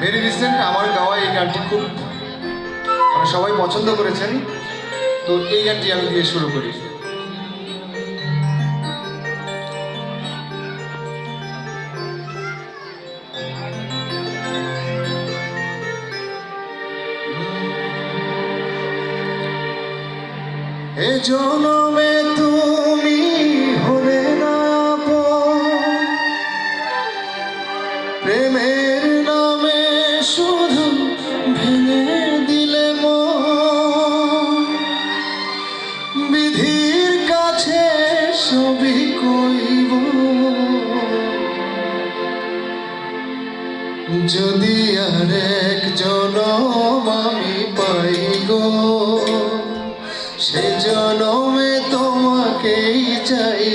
Very আমার গাওয়া এই গানটি খুব মানে সবাই পছন্দ করেছেন তো এই গানটি আমি দিয়ে শুরু করি এ জনমে তুমি হলে না। প্রেমের বিধির কাছে ছবি কইব। যদি আর এক জনম আমি পাই গো সে জনমে তোমাকেই চাই